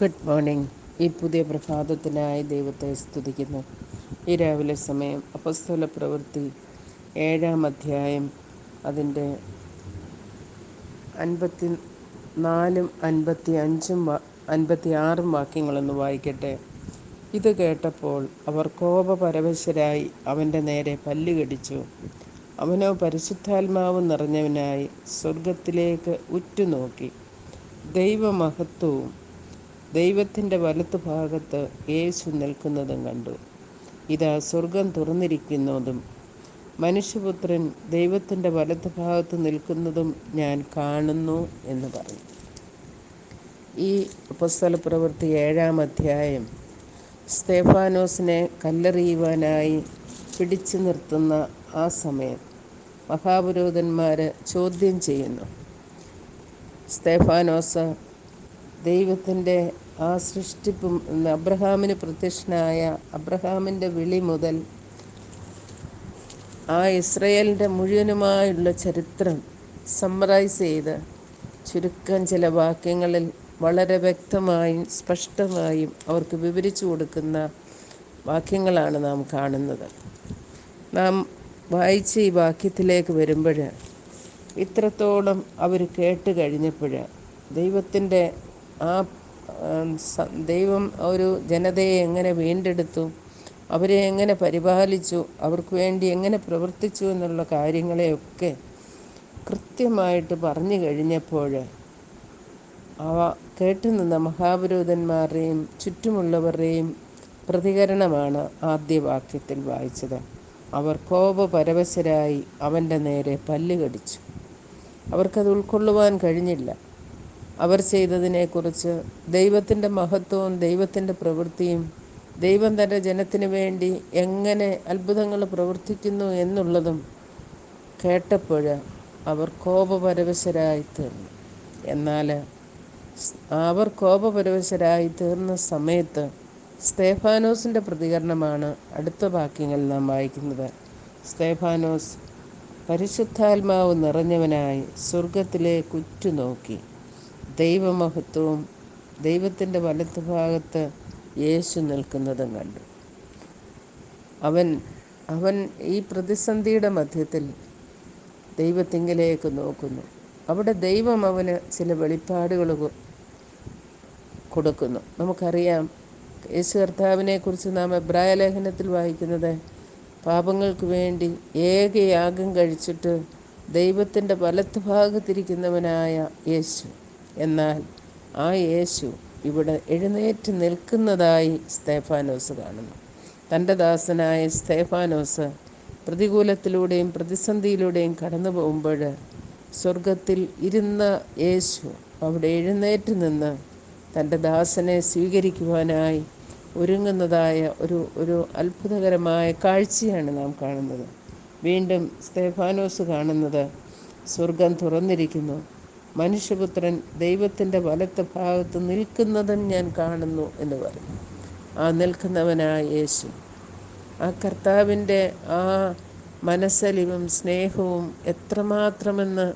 Good morning ഈ പുതിയ പ്രഭാതത്തിനായി ദൈവത്തെ സ്തുതിക്കുന്നു. ഈ രാവിലെ സമയം അപസ്തല പ്രവൃത്തി ഏഴാം അധ്യായം അതിന്റെ അൻപത്തി നാലും അൻപത്തി അഞ്ചും അൻപത്തി ആറും വാക്യങ്ങളൊന്ന് വായിക്കട്ടെ. ഇത് കേട്ടപ്പോൾ അവർ കോപപരവശരായി അവന്റെ നേരെ പല്ലുകടിച്ചു അവനോ പരിശുദ്ധാത്മാവ് നിറഞ്ഞവനായി സ്വർഗത്തിലേക്ക് ഉറ്റുനോക്കി. ദൈവമഹത്വവും ദൈവത്തിന്റെ വലത്തു ഭാഗത്ത് യേശു നിൽക്കുന്നതും കണ്ടു. ഇതാ സ്വർഗം തുറന്നിരിക്കുന്നതും മനുഷ്യപുത്രൻ ദൈവത്തിന്റെ വലത്ത് ഭാഗത്ത് നിൽക്കുന്നതും ഞാൻ കാണുന്നു എന്ന് പറഞ്ഞു. ഈ പുസ്തല പ്രവൃത്തി ഏഴാം അധ്യായം സ്തേഫാനോസിനെ കല്ലെറിയുവാനായി പിടിച്ചു നിർത്തുന്ന ആ സമയം മഹാപുരോധന്മാർ ചോദ്യം ചെയ്യുന്നു. സ്തേഫാനോസ് ദൈവത്തിന്റെ ആ സൃഷ്ടിപ്പും അബ്രഹാമിന് പ്രത്യക്ഷനായ അബ്രഹാമിന്റെ വിളി മുതൽ ആ ഇസ്രയേലിന്റെ മുഴുവനുമായുള്ള ചരിത്രം സമ്മറൈസ് ചെയ്ത് ചുരുക്കം ചില വാക്യങ്ങളിൽ വളരെ വ്യക്തമായും സ്പഷ്ടമായും അവർക്ക് വിവരിച്ചു കൊടുക്കുന്ന വാക്യങ്ങളാണ് നാം കാണുന്നത്. നാം വായിച്ച ഈ വാക്യത്തിലേക്ക് വരുമ്പോൾ ഇത്രത്തോളം അവർ കേട്ട് കഴിഞ്ഞപ്പോൾ ദൈവത്തിന്റെ ആ ദൈവം ഒരു ജനതയെ എങ്ങനെ വീണ്ടെടുത്തു അവരെ എങ്ങനെ പരിപാലിച്ചു അവർക്ക് വേണ്ടി എങ്ങനെ പ്രവർത്തിച്ചു എന്നുള്ള കാര്യങ്ങളെയൊക്കെ കൃത്യമായിട്ട് പറഞ്ഞു കഴിഞ്ഞപ്പോൾ അവ കേട്ടുനിന്ന മഹാപുരോധന്മാരുടെയും ചുറ്റുമുള്ളവരുടെയും പ്രതികരണമാണ് ആദ്യ വാക്യത്തിൽ വായിച്ചത്. അവർ കോപപരവശരായി അവന്റെ നേരെ പല്ലുകടിച്ചു അവർക്കത് ഉൾക്കൊള്ളുവാൻ കഴിഞ്ഞില്ല. അവർ ചെയ്തതിനെക്കുറിച്ച് ദൈവത്തിന്റെ മഹത്വവും ദൈവത്തിന്റെ പ്രവൃത്തിയും ദൈവം തന്റെ ജനത്തിന് വേണ്ടി എങ്ങനെ അത്ഭുതങ്ങൾ പ്രവർത്തിക്കുന്നു എന്നുള്ളതും കേട്ടപ്പോൾ അവർ കോപപരവശരായി തീർന്നു. എന്നാൽ അവർ കോപപരവശരായി തീർന്ന സമയത്ത് സ്തേഫാനോസിന്റെ പ്രതികരണമാണ് അടുത്ത വാക്യങ്ങൾ നാം വായിക്കുന്നത്. സ്തേഫാനോസ് പരിശുദ്ധാത്മാവ് നിറഞ്ഞവനായി സ്വർഗത്തിലേക്ക് ഉറ്റുനോക്കി. ദൈവമഹത്വവും ദൈവത്തിന്റെ വലത്ത് ഭാഗത്ത് യേശു നിൽക്കുന്നതും കണ്ടു. അവൻ അവൻ ഈ പ്രതിസന്ധിയുടെ മധ്യത്തിൽ ദൈവത്തിങ്കിലേക്ക് നോക്കുന്നു. അവിടെ ദൈവം അവന് ചില വെളിപ്പാടുകൾ കൊടുക്കുന്നു. നമുക്കറിയാം യേശു കർത്താവിനെക്കുറിച്ച് നാം എബ്രായ ലേഖനത്തിൽ വായിക്കുന്നത് പാപങ്ങൾക്ക് വേണ്ടി ഏകയാഗം കഴിച്ചിട്ട് ദൈവത്തിന്റെ വലത്ത് ഭാഗത്തിരിക്കുന്നവനായ യേശു. എന്നാൽ ആ യേശു ഇവിടെ എഴുന്നേറ്റ് നിൽക്കുന്നതായി സ്തേഫാനോസ് കാണുന്നു. തന്റെ ദാസനായ സ്തേഫാനോസ് പ്രതികൂലത്തിലൂടെയും പ്രതിസന്ധിയിലൂടെയും കടന്നു പോകുമ്പോൾ സ്വർഗത്തിൽ ഇരുന്ന യേശു അവിടെ എഴുന്നേറ്റ് നിന്ന് തന്റെ ദാസനെ സ്വീകരിക്കുവാനായി ഒരുങ്ങുന്നതായ ഒരു ഒരു അത്ഭുതകരമായ കാഴ്ചയാണ് നാം കാണുന്നത്. വീണ്ടും സ്തേഫാനോസ് കാണുന്നത് സ്വർഗം തുറന്നിരിക്കുന്നു. മനുഷ്യപുത്രൻ ദൈവത്തിന്റെ വലത്ത് ഭാഗത്ത് നിൽക്കുന്നതും ഞാൻ കാണുന്നു എന്ന് പറയും ആ നിൽക്കുന്നവനായ യേശു. ആ കർത്താവിന്റെ ആ മനസ്സലിവും സ്നേഹവും എത്രമാത്രമെന്ന്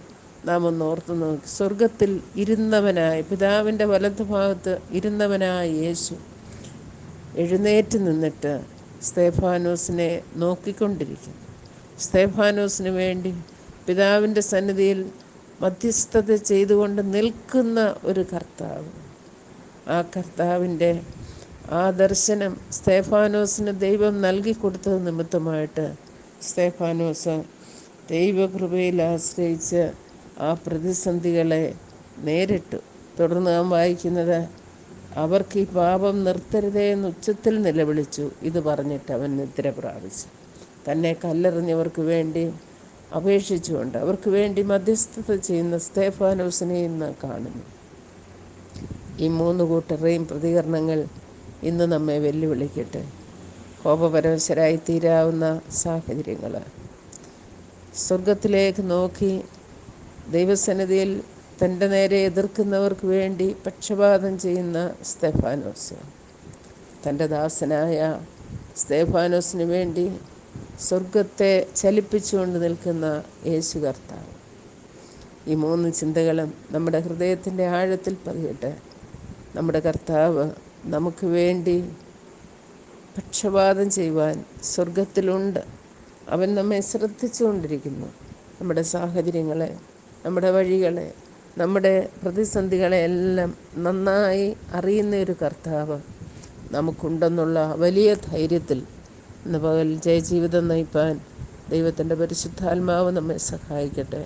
നാം ഒന്ന് ഓർത്തു നോക്കി. സ്വർഗത്തിൽ ഇരുന്നവനായ പിതാവിന്റെ വലത്ത് ഭാഗത്ത് ഇരുന്നവനായ യേശു എഴുന്നേറ്റ് നിന്നിട്ട് സ്തേഫാനോസിനെ നോക്കിക്കൊണ്ടിരിക്കുന്നു. സ്തേഫാനോസിന് വേണ്ടി പിതാവിന്റെ സന്നിധിയിൽ മധ്യസ്ഥത ചെയ്തുകൊണ്ട് നിൽക്കുന്ന ഒരു കർത്താവ്. ആ കർത്താവിന്റെ ആ ദർശനം സ്തേഫാനോസിന് ദൈവം നൽകി കൊടുത്തത് നിമിത്തമായിട്ട് സ്തേഫാനോസ് ദൈവകൃപയിൽ ആശ്രയിച്ച് ആ പ്രതിസന്ധികളെ നേരിട്ടു. തുടർന്ന് നാം വായിക്കുന്നത് അവർക്ക് ഈ പാപം നിർത്തരുതേ എന്ന് ഉച്ചത്തിൽ നിലവിളിച്ചു. ഇത് പറഞ്ഞിട്ട് അവൻ നിദ്ര പ്രാപിച്ചു. തന്നെ കല്ലെറിഞ്ഞവർക്ക് വേണ്ടി അപേക്ഷിച്ചുകൊണ്ട് അവർക്ക് വേണ്ടി മധ്യസ്ഥത ചെയ്യുന്ന സ്തേഫാനോസിനെ ഇന്ന് കാണുന്നു. ഈ മൂന്ന് കൂട്ടരുടെയും പ്രതികരണങ്ങൾ ഇന്ന് നമ്മെ വെല്ലുവിളിക്കട്ടെ. കോപപരവശരായി തീരാവുന്ന സാഹചര്യങ്ങൾ. സ്വർഗത്തിലേക്ക് നോക്കി ദൈവസന്നിധിയിൽ തന്റെ നേരെ എതിർക്കുന്നവർക്ക് വേണ്ടി പക്ഷപാതം ചെയ്യുന്ന സ്തേഫാനോസ്. തന്റെ ദാസനായ സ്തേഫാനോസിന് വേണ്ടി സ്വർഗത്തെ ചലിപ്പിച്ചുകൊണ്ട് നിൽക്കുന്ന യേശു കർത്താവ്. ഈ മൂന്ന് ചിന്തകളും നമ്മുടെ ഹൃദയത്തിന്റെ ആഴത്തിൽ പതിയട്ടെ. നമ്മുടെ കർത്താവ് നമുക്ക് വേണ്ടി പക്ഷപാതം ചെയ്യുവാൻ സ്വർഗത്തിലുണ്ട് അവൻ നമ്മെ ശ്രദ്ധിച്ചുകൊണ്ടിരിക്കുന്നു. നമ്മുടെ സാഹചര്യങ്ങളെ നമ്മുടെ വഴികളെ നമ്മുടെ പ്രതിസന്ധികളെ എല്ലാം നന്നായി അറിയുന്ന ഒരു കർത്താവ് നമുക്കുണ്ടെന്നുള്ള വലിയ ധൈര്യത്തിൽ ഇന്ന് പകൽ ജയജീവിതം നയിപ്പാൻ ദൈവത്തിന്റെ പരിശുദ്ധാത്മാവ് നമ്മെ സഹായിക്കട്ടെ.